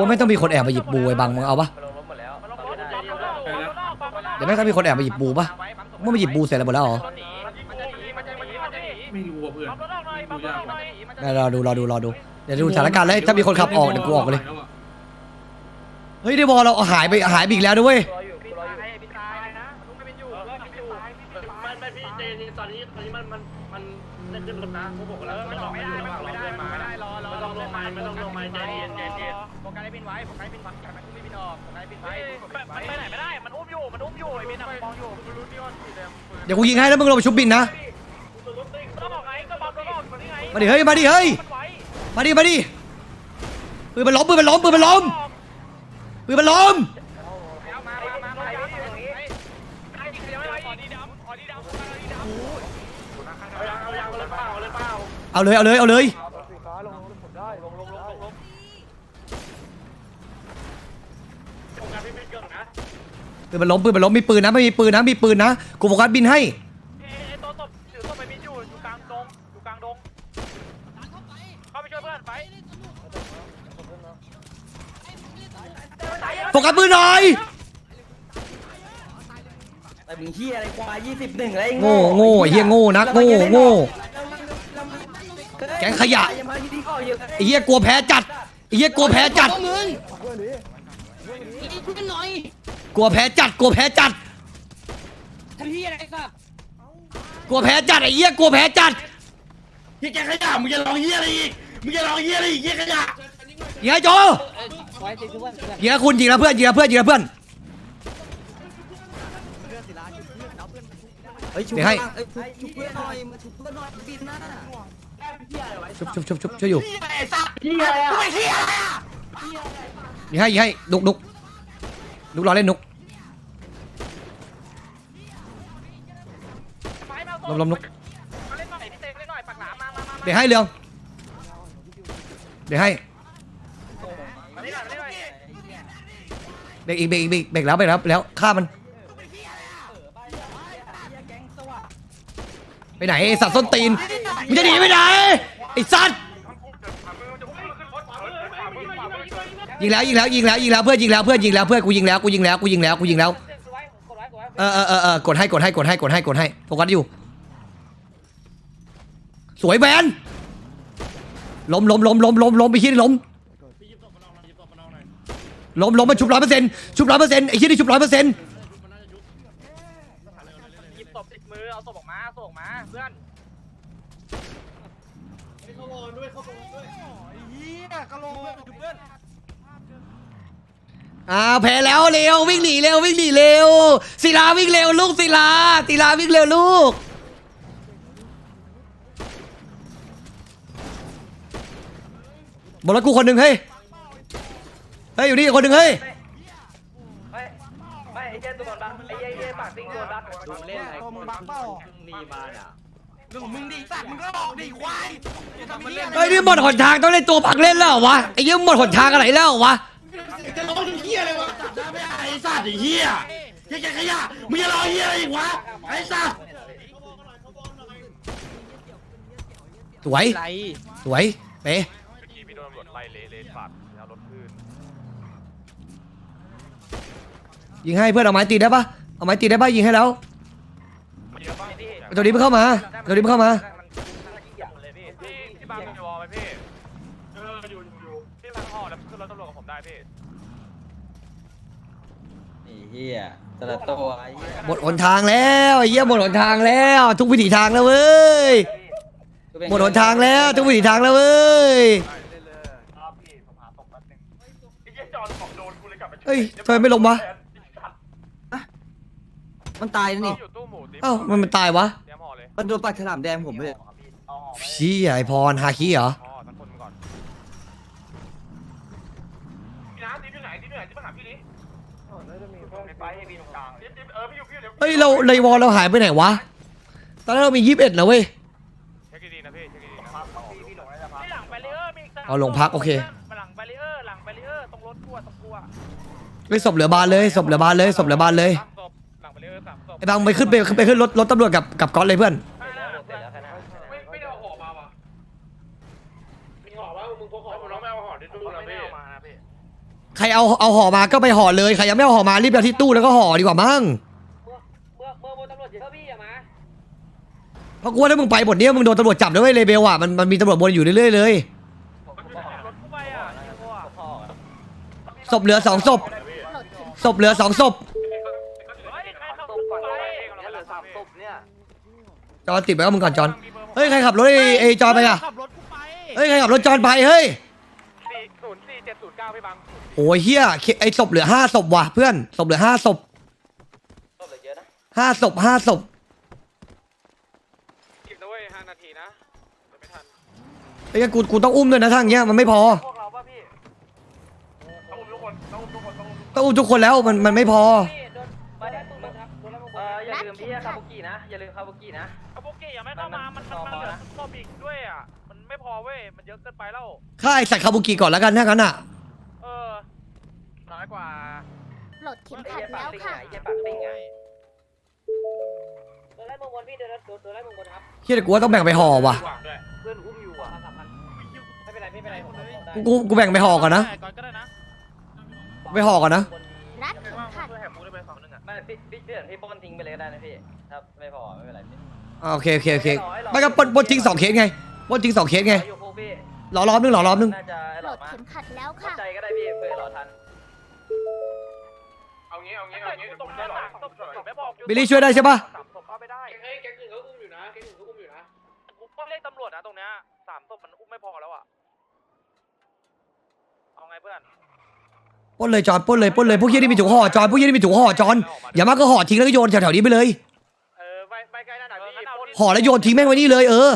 วมันลงกลัวไม่ต้องมีคนแอบมาหยิบบูไอ้บังมึงเอาปะมันลงรถปั๊มรถนอกปั๊มรถนอกปั๊มรถนอกเดี๋ยวไม่ต้องมีคนแอบมาหยิบบูปะเมื่อมาหยิบบูเสร็จแล้วหมดแล้วเหรอมันหนีมันจะหนีมันจะหนีมันจะหนีไม่รู้อะเพื่อนปั๊มรถนอกหน่อยปั๊มรถนอกหน่อยเดี๋ยวรอดูรอดูรอดูเดี๋ยวดูสถานการณ์แล้วถ้ามีคนขับออกเดี๋ยวกูออกไปเลยเฮ้ยได้บอลเราหายไปหายไปอีกแล้วด้วย ได้ขึ้นรถนะเขาบอกเอแล้วอมันออกไม่ได้มันออกไม่ได้มันออกไม่ได้รอรอไม่ต้องลงมาไม่ต้องลงมาใจเย็นใจเย็นโฟกัสให้บินไว้โฟกัสให้บินไว้มันไม่บินออกโฟกัสให้บินไว้มันไปไหนไม่ได้มันอุ้มอยู่มันอุ้มอยู่ไอ้บินมองอยู่รู้นี่ว่าสีแดงเดี๋ยวกูยิงให้แล้วมึงลงไปชุบบินนะต้องบอกไงก็บอกก็บอกมันนี่ไงมาดิเฮ้ยมาดิเฮ้ยมันไว้มาดิมาดิปืนมันล้มปืนมันล้มปืนมันล้มปืนมันล้ม เอาเลยเอาเลยเอาเลยปืนมันล้มปืนมันล้มมีปืนนะไม่มีปืนนะมีปืนนะกูโฟกัสบินให้โฟกัสปืนหน่อยแต่มึงเฮียอะไรควายยี่สิบหนึ่งอะไรโง่โง่เฮียโง่นักโง่โง่ แก๊งขยะอย่ามาที่ข้อเยอะไอ้เฮียกลัวแพ้จัดไอ้เฮียกลัวแพ้จัดกลัวแพ้จัดกลัวแพ้จัดทำเฮียอะไรสัตว์กลัวแพ้จัดไอ้เฮียกลัวแพ้จัดพี่แกขยะมึงจะร้องเฮียอะไรอีกมึงจะร้องเฮียอะไรอีกเฮียขยะยิงให้โจไว้ติดทุกวันยิงให้คุณยิงแล้วเพื่อนยิงแล้วเพื่อนยิงแล้วเพื่อนเฮ้ยชุบเดี๋ยวให้เอ้ยชุบเพื่อนหน่อยมาชุบเพื่อนหน่อยบินหน้า ชุบชุบชุบชุบช่วยอยู่ไอ้สัตว์เฮียอะไรอะยิงให้ยิงให้นุกนุกนุกรอเล่นนุกล้มล้มนุกมาเล่นหน่อยพี่เต้เล่นหน่อยปากหลามมามามาเดี๋ยวให้เรืองเดี๋ยวให้มาเล่นหน่อยมาเล่นหน่อยเบรกอีกเบรกอีกเบรกเบรกแล้วเบรกแล้วแล้วฆ่ามัน ไปไหนไอสัตว์ส้นตีนมึงจะหนีไปไหนไอ้สัตว์ยิงแล้วยิงแล้วยิงแล้วยิงแล้วเพื่อนยิงแล้วเพื่อนยิงแล้วเพื่อนกูยิงแล้วกูยิงแล้วกูยิงแล้วกูยิงแล้วเออเออเออเออกดให้กดให้กดให้กดให้กดให้โฟกัสอยู่ สวยแบนล้มล้มล้มล้มล้มล้มไปที่นี่ล้มล้มล้มมันชุบร้อยเปอร์เซ็นต์ชุบร้อยเปอร์เซ็นต์ไอ้ที่นี่ชุบร้อยเปอร์เซ็นต์ หยิบศพติดมือ เอาศพออกมาศพออกมาเพื่อนอ้าวแพ้แล้วเร็ววิ่งหนีเร็ววิ่งหนีเร็วศิลาวิ่งเร็วลูกศิลาศิลาวิ่งเร็วลูกบอกแล้วกูคนหนึ่งเฮ้ยเฮ้ยอยู่นี่คนหนึ่งเฮ้ย เย้ปากติ้งตัวบักดูเล่นอะไรมึงบักเปล่ารีมาอะเรื่องของมึงดิสัตว์มึงก็ออกดิควายจะทำเฮียเฮ้ยนี่หมดหนทางต้องเล่นตัวผักเล่นแล้วเหรอวะไอ้ยี่หมดหนทางอะไรแล้วเหรอวะจะร้องเฮียอะไรวะได้ไม่ไอ้สัตว์ไอ้เฮียเฮียแกขยะมึงจะร้องเฮียอะไรอีกวะไอ้สัตว์สวยสวยเป๊ะขี่พี่โดนตำรวจไล่เละเละปาดแล้วรถพื้นยิงให้เพื่อนเอาไม้ตีได้ปะ เอาไม้ตีได้ปะยิงให้แล้วมันเยอะป่ะไอ้ตัวนี้มันเข้ามาไอ้ตัวนี้มันเข้ามา พี่ที่บ้านมีวอลไหมพี่เอออยู่อยู่พี่มาห่อแล้วขึ้นรถตำรวจกับผมได้พี่ไอ้เฮียแต่ละตัวไอ้เฮียหมดหนทางแล้วไอ้เหี้ยหมดหนทางแล้ว ทุกวิถีทางแล้วเว้ย หมดหนทางแล้ว ทุกวิถีทางแล้วเว้ยครับพี่ผมหาตกแป๊บนึงไอ้เหี้ยจอนของโดนกูเลยกลับไปเฮ้ยทำไมไม่ลงวะ มันตายแล้วนี่อยู่ตู้หมูติ๊บเอ้ามันมันตายวะเตรียมห่อเลยมันโดนปากฉลามแดงผมเลยเอาห่อไว้ชี้ไอพรฮาคิเหรอห่อสักคนก่อนพี่น้ำติ๊บอยู่ไหนติ๊บอยู่ไหนติ๊บมาหาพี่ดิในไฟให้พี่ตรงกลางติ๊บติ๊บเออพี่อยู่พี่อยู่เดี๋ยวเฮ้ยเราในวอลเราหายไปไหนวะตอนแรกเรามียี่สิบเอ็ดนะเว้ย เช็คดีๆนะพี่เช็คดีๆนะพี่หลงแล้วจะพักที่หลังแบรีเออร์มีอีกสามเอาลงพักโอเค หลังแบรีเออร์หลังแบรีเออร์ตรงรถกลัวตรงกลัวเฮ้ยศพเหลือบานเลยศพเหลือบานเลยศพเหลือบานเลยสามศพหลัง ไอ้บังไปขึ้นไปขึ้นไปขึ้นรถรถตำรวจกับกับก๊อตเลยเพื่อน ไม่เอาห่อมาวะมีห่อว่ามึงพกห่อมร้องไม่ห่อที่ตู้ใครเอาเอาห่อมาก็ไปห่อเลย ใครยังไม่เอาห่อมารีบไปที่ตู้แล้วก็ห่อดีกว่ามั้งเมื่อเมื่อบนตำรวจเยอพี่อย่ามาเพราะกูว่าถ้ามึงไปหมดเนี้ยมึงโดนตำรวจจับด้วยเลยเบลว่ะมันมันมีตำรวจวนอยู่เรื่อยๆเลยศพเหลือสองศพศพเหลือสองศพ จอนติดไปกับมึงก่อนจอนเฮ้ยใครขับรถไอ้ไอ้จอนไปอะขับรถกูไปเฮ้ยใครขับรถจอนไปเฮ้ยสี่ศูนย์สี่เจ็ดศูนย์เก้าพี่บังโอ้ยเฮียไอ้ศพเหลือห้าศพว่ะเพื่อนศพเหลือห้าศพตำรวจเยอะนะห้าศพห้าศพกินนะเว้ยห้านาทีนะเดี๋ยวไม่ทันไอ้เหี้ยกูกูต้องอุ้มด้วยนะทางเงี้ยมันไม่พอพวกเราป่ะพี่ต้องทุกคนต้องทุกคนต้องต้องอุ้มทุกคนแล้วมันมันไม่พอพี่โดนมาได้ตุ้มครับโดนแล้วมึงเอออย่าลืมพี่คาบุกินะอย่าลืมคาบุกินะ คาบุกิยังไม่เข้ามา มันมันเหลือศพอีกด้วยอะ มันไม่พอเว้ย มันเยอะเกินไปแล้วค่ายใส่คาบุกิก่อนแล้วกันถ้างั้นอะ เออ น้อยกว่าปลดเข็มขัดแล้วค่ะ ไอ้เหี้ยปากติ้งไงโดนไล่มึงบนพี่โดนโดนไล่มึงบนครับเฮียแต่กูว่าต้องแบ่งไปห่อว่ะเพื่อนอุ้มอยู่อะสามพันไม่เป็นไรไม่เป็นไรผมได้กูกูกูแบ่งไปห่อก่อนนะ ก่อนก็ได้นะไปห่อก่อนนะ รัดเข็มขัด เพื่อแหกมุ้งได้ไปฝั่งนึงอะไม่พี่พี่เดือดพี่ป้อนทิ้งไปเลยก็ได้นะพี่ถ้าไม่พอไม่เป็นไรพี่ อ่าโอเคโอเคโอเคไม่ก็ปล้นปล้นทิ้งสองเคสไงปล้นทิ้งสองเคสไงอยู่พวกพี่รอรอบนึงรอรอบนึงน่าจะปหลลอดดมาเข็มขัดแล้วเข้าค่ะ ใจก็ได้พี่เผื่อรอทันเอางี้เอางี้เอางี้ตรงนี้สามศพศพไม่พอบิลลี่ช่วยได้ใช่ปะสามศพเข้าไม่ได้เฮ้ยแก๊งอื่นเขาอุ้มอยู่นะแก๊งอื่นเขาอุ้มอยู่นะกูต้องเรียกตำรวจนะตรงเนี้ยสามศพมันอุ้มไม่พอแล้วอะเอาไงเพื่อนปล้นเลยจอนปล้นเลยปล้นเลยพวกเฮียนี่มีถุงห่อจอนพวกเฮียนี่มีถุงห่อจอนอย่ามากก็ห่อทิ้งแล้วก็โยนแถวๆนี้ไปเลย เออไปไปไกลนั่นน่ะพี่ปล้น ห่อแล้วโยนทิ้งแม่งไว้นี่เลยเออ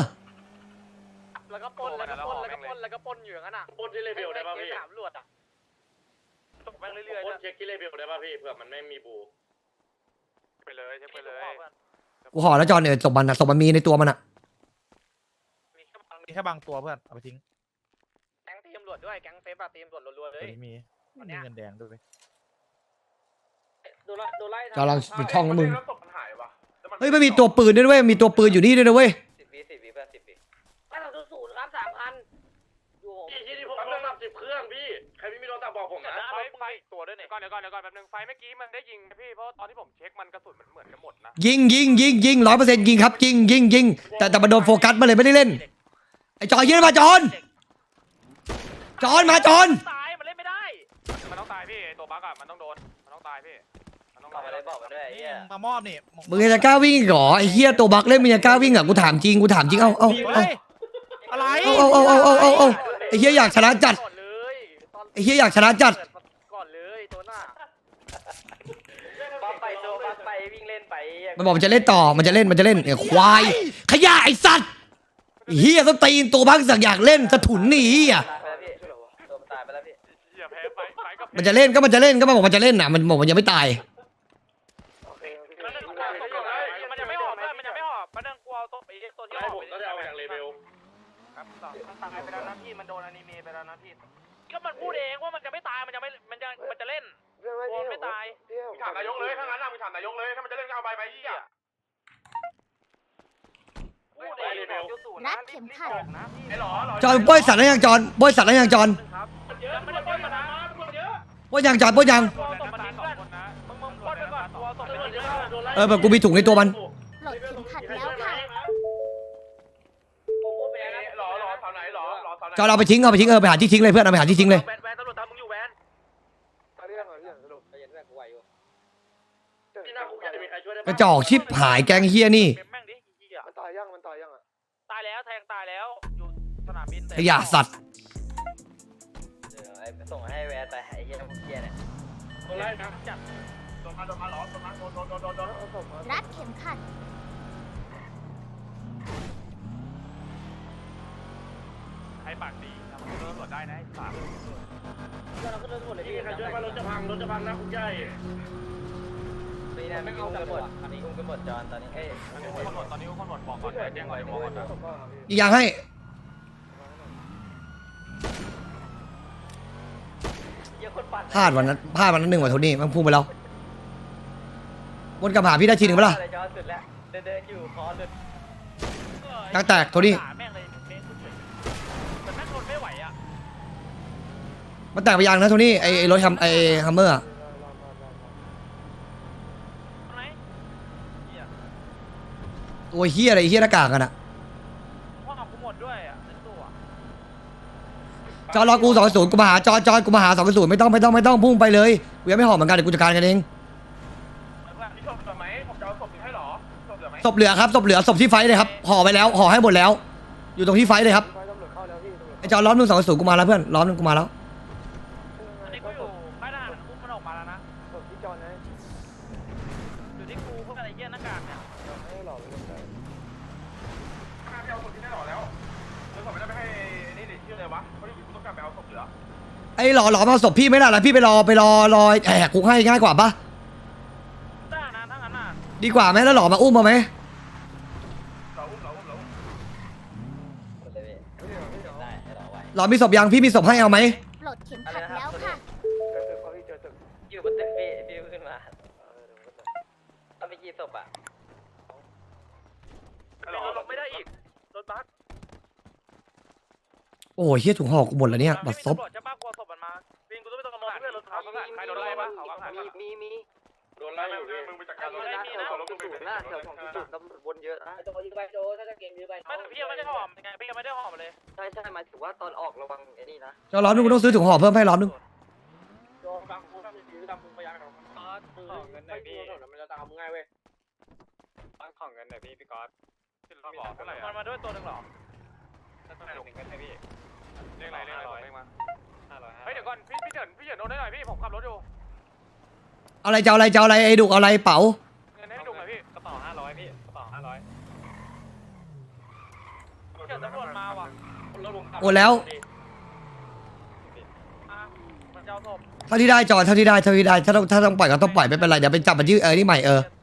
แล้วก็ปล้นแล้วก็ปล้นแล้วก็ปล้นแล้วก็ปล้นอยู่อย่างนั้นอะปล้นที่เลเวลได้ป่ะพี่ถามตำรวจอะตกแม่งเรื่อยปล้นๆเช็คที่เลเวลได้ป่ะพี่เผื่อมันไม่มีบูไปเลยไปเลย กูห่อแล้วจอนเนี่ยศพมันอะศพมันมีในตัวมันอะมีแค่บางมีแค่บางตัวเพื่อน เอาไปทิ้งแก๊งทีมตำรวจด้วย แก๊งเซฟอะทีมตำรวจรัวๆเลตัวย นี้มีมันมีเงินแดงด้วยโดนไล่โดนไล่จอนลองปิดช่องนะมึงศพมันหายวะ เฮ้ยไม่มีตัวปืนด้วยนะเว้ยมีตัวปืนอยู่นี่ด้วยนะเว้ยสิบวิสิบวิเพื่อนสิบวิไม่เราศูนย์ครับสามพันอยู่พี่ที่นี่ผมโทรศัพท์สิบเครื่องพี่ ใครไม่มีโทรศัพท์บอกผมนะไฟไฟตัวด้วยเนี่ยก่อนเดี๋ยวก่อนเดี๋ยวก่อนแป๊บนึงไฟเมื่อกี้มันได้ยิงนะพี่เพราะตอนที่ผมเช็คมันกระสุนมันเหมือนกันหมดนะยิงยิงยิงยิงร้อยเปอร์เซ็นต์ยิงครับยิงยิงยิงแต่แต่มันโดนโฟกัสมาเลยไม่ได้เล่นไอ้จอนยิงมาจอนจอนมาจอนตายมันเล่นไม่ได้ มันต้องตายพี่ตัวบั๊กอะมันต้องโดนมันต้องตายพี่มันต้อง บอกมาเลยบอกมาด้วยไอ้นี่เหี้ยมามอบนี่มึงจะกล้าวิ่งอีกเหรอไอ้เฮียตัวบักเล่นมึงจะกล้าวิ่งเหรอะกูถามจริงกูถามจริงเอ้าเอ้าเอ้าเฮ้ยอะไรเอาเอาเอาเอาเอาเอาไอ้เหี้ยอยากชนะจัด ก่อนเลยตอนไอ้เฮียอยากชนะจัด ก่อนเลยตัวหน้าปั๊บไปโดปั๊บไปวิ่งเล่นไปมันบอกมันจะเล่นต่อ มันจะเล่น มันจะเล่นเนี่ยควาย ขยะไอ้สัตว์ไอ้เฮียต้องตีนตัวบักสักอยากเล่นสะถุนหนีอะ ตายไปแล้วพี่ตัวมันตายไปแล้วพี่อย่าแพ้ไฟไฟกับมันจะเล่นก็มันจะเล่นก็มันบอกมันจะเล่นน่ะ มันบอกมันยังไม่ตาย มันตายไปแล้วนะพี่ มันโดนอนิเมะไปแล้วนะพี่ ก็มันพูดเองว่ามันจะไม่ตาย มันจะไม่ มันจะ มันจะเล่นกลัวไม่ตายถามนายกเลย ถ้างั้นนะมึงถามนายกเลย ถ้ามันจะเล่นก็เอาไปไปเหี้ยพูดเองบอกยูสูนะรัดเข็มขัดนะพี่ไอ้หรอหรอจอนป้อยสัตว์แล้วยังจอนป้อยสัตว์แล้วยังจอนครับเยอะไม่ได้ปล้นมานะเยอะป้อยยังจอนป้อยยัง ตัวตบมันทิ้งเพื่อนมึงมึงปล้นไปก่อนตัวตบมันทิ้งเพื่อน เออแบบกูมีถุงในตัวมัน หรอหรอเสาไหนจอนเอาไปทิ้งเอาไปทิ้งเออไปหาที่ทิ้งเลยเพื่อนเอาไปหาที่ทิ้งเลยแวนแวนตำรวจตามมึงอยู่แวนใจเย็นเพื่อนกูไหวอยู่ที่หน้าคุกจะมีใครช่วยได้กระจอกชิบหายแกงเฮียนี่ เก็บแม่งดิเหี้ยมันตายยังมันตายยังอะตายแล้วแทงตายแล้วอยู่สนามบินขยะสัตว์เดี๋ยวไอ้ส่งให้แวร์ไปไอ้เหี้ยพวกเหี้ยเนี่ยตัวไล่นะจับโดนมาโดนมาหรอโดนมาโดนโดนโดนโดนโดนรัดเข็มขัด ให้ ปากดีทำตำรวจได้นะฝากเราขึ้นรถหมดเลยพี่ใครช่วยมารถจะพังรถจะพังนะคุกใหญ่นี่นะไม่เอากันหมดอันนี้อุ้มกันหมดจอนตอนนี้เอ้ยคนหมดตอนนี้คนหมดบอกก่อนแจ้งก่อนบอกก่อนอีกอย่างให้พลาดวันนั้นพลาดวันนั้นหนึ่งวันโทนี่มันพุ่งไปแล้ววนกลับหาพี่ได้ทีหนึ่งปะล่ะจอนสุดแล้วเดินเดินอยู่คอหลุดยางแตกโทนี่ แม่งเลยเมนสุดเลยแต่แม่งทนไม่ไหวอะมันแตกไปยังนะโทนี่ไอ้ไอ้รถฮัมไอ้ฮัมเมอร์อะไหนตัวเฮียอะไรเฮียหน้ากากกันอะว่าของกูหมดด้วยอะในตู้อะจอรอกูสองศูนย์กูมาหาจอจอกูมาหาสองศูนย์ไม่ต้องไม่ต้องไม่ต้องพุ่งไปเลยกูยังไม่หอมเหมือนกันเดี๋ยวกูจัดการกันเองมีศพเหลือไหมผมจะเอาศพให้หรอศพเหลือไหมศพเหลือครับศพเหลือศพที่ไฟท์เลยครับห่อไปแล้วห่อให้หมดแล้ว อยู่ตรงที่ไฟท์เลยครับไอ้จอล้อมหนึ่งสองศูนย์กูมาแล้วเพื่อนล้อมหนึ่งกูมาแล้ว อันนี้กูอยู่ค่ายทหารปุ๊บมันออกมาแล้วนะอยู่ที่กูพวก อะไรเงี้ยหน้ากากเนี่ยไม่หล่อไม่ต้องใส่ข้าไปเอาศพที่ได้หรอแล้วแล้วศพไม่ได้ไปให้นี่เดิชื่ออะไรวะเพราะที่กูต้องการไปเอาศพเหลือไอ้หล่อหล่อมาศพพี่ไม่ได้ละพี่ไปรอไปรอรอแหกคุกให้ง่ายกว่าปะได้นะทั้งนั้นน่ะดีกว่าไหมแล้วหล่อมาอุ้มมาไหมเราอุ้มเราอุ้มเราอุ้มหล่อมีศพยังพี่มีศพให้เอาไหมปลดเข็มขัดแล้ว ศพอะเราลงไม่ได้อีกรถบัสโอ้ยเฮียถุงห่อกูหมดแล้วเนี่ยบัตรซบตำรวจจะบ้ากลัวศพมันมาปิงกูต้องไปตรงรถเพื่อนรถเขาใครโดนไล่บ้างเขาบ้างมีมีมีโดนไล่อยู่มึงไปจัดการรถแถวสองจุดนะแถวสองจุดตำรวจวนเยอะนะไม่แต่พี่ยังไม่ได้หอมยังไงพี่ยังไม่ได้หอมเลยใช่ใช่หมายถึงว่าตอนออกระวังไอ้นี่นะจอล้อมหนึงกูต้องซื้อถุงห่อเพิ่มให้ล้อมหนึงโดนบางกูทำดีดำมึงพยายามของเงินหน่อยพี่มันจะตามมึงง่ายเว้ย ตั้งของเงินหน่อยพี่พี่ก๊อตขึ้นรถบอกเท่าไหร่มันมาด้วยตัวหนึ่งหรอเท่าไหร่หนึ่งเงินให้พี่เรียกอะไรเรียกอะไรเรียกมาห้าร้อยเฮ้ยเดี๋ยวก่อนพี่พี่เฉินพี่เฉินโดนได้หน่อยพี่ผมขับรถอยู่เอาอะไรจะเอาอะไรจะเอาอะไรไอ้ดุกเอาอะไรเป๋าเงินให้ดูหน่อยพี่กระเป๋าห้าร้อยพี่กระเป๋าห้าร้อยเกิดตำรวจมาว่ะโอนแล้วอะมันจะเอาศพเท่าที่ได้จอเท่าที่ได้เท่าที่ได้ถ้าต้องถ้าต้องปล่อยก็ต้องปล่อยไม่เป็นไรเดี๋ยวไปจับมันที่เออนี่ใหม่เออเ